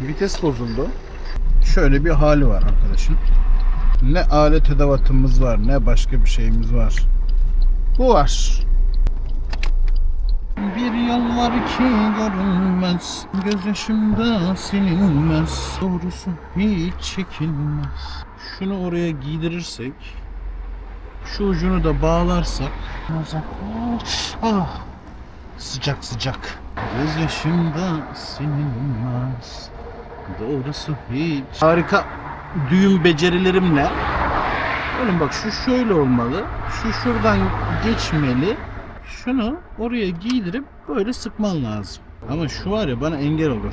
vites bozuldu. Şöyle bir hali var arkadaşın. Ne alet edevatımız var ne başka bir şeyimiz var. Bu var. Bir yol var ki görünmez Gözyaşımda silinmez Doğrusu hiç çekilmez Şunu oraya giydirirsek Şu ucunu da bağlarsak Ah Sıcak sıcak Gözyaşımda silinmez Doğrusu hiç Harika düğüm becerilerimle Oğlum bak şu şöyle olmalı Şu şuradan geçmeli şunu oraya giydirip böyle sıkman lazım. Ama şu var ya bana engel olur.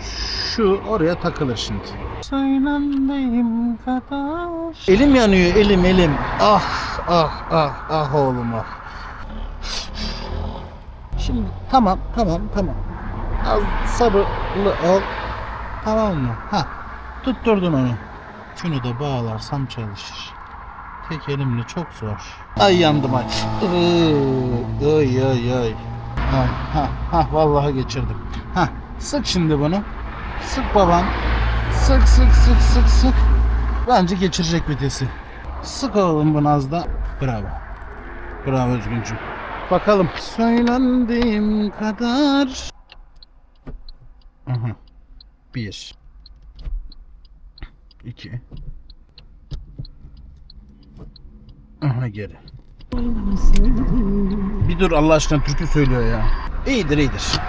Şu oraya takılır şimdi. Söylendeyim kadar. Elim yanıyor elim elim. Ah ah ah ah oğlum ah. Şimdi tamam tamam tamam. Az sabırlı ol. Tamam mı? Ha. Tutturdun onu. Şunu da bağlarsam çalışır. Tek elimle çok zor. Ay yandım ay. Ay ay ay. Ha ha ha vallahi geçirdim. Ha sık şimdi bunu. Sık babam. Sık sık sık sık sık. Bence geçirecek vitesi. Sık oğlum bunu az da. Bravo. Bravo Özgüncüm. Bakalım. Söylendiğim kadar. Aha. Bir. İki. Aha geri. Bir dur Allah aşkına türkü söylüyor ya. İyidir iyidir.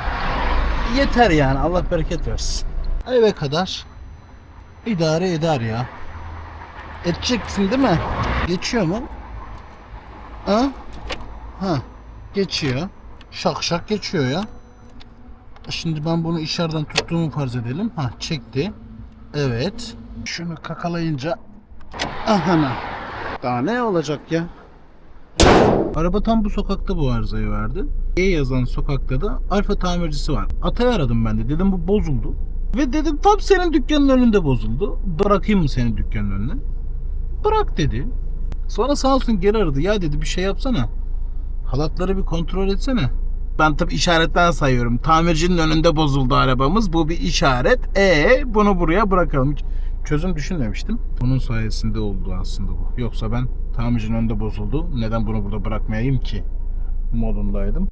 Yeter yani Allah bereket versin. Eve kadar idare eder ya. Edeceksin değil mi? Geçiyor mu? Ha? Ha. Geçiyor. Şak şak geçiyor ya. Şimdi ben bunu içeriden tuttuğumu farz edelim. Ha çekti. Evet. Şunu kakalayınca Aha. Daha ne olacak ya? Araba tam bu sokakta bu arızayı verdi. E yazan sokakta da Alfa tamircisi var. Atay'ı aradım ben de. Dedim bu bozuldu. Ve dedim tam senin dükkanın önünde bozuldu. Bırakayım mı senin dükkanın önüne? Bırak dedi. Sonra sağ olsun geri aradı. Ya dedi bir şey yapsana. Halatları bir kontrol etsene. Ben tabi işaretten sayıyorum. Tamircinin önünde bozuldu arabamız. Bu bir işaret. E bunu buraya bırakalım. Hiç çözüm düşünmemiştim. Bunun sayesinde oldu aslında bu. Yoksa ben tamircinin önünde bozuldu. Neden bunu burada bırakmayayım ki? Modundaydım.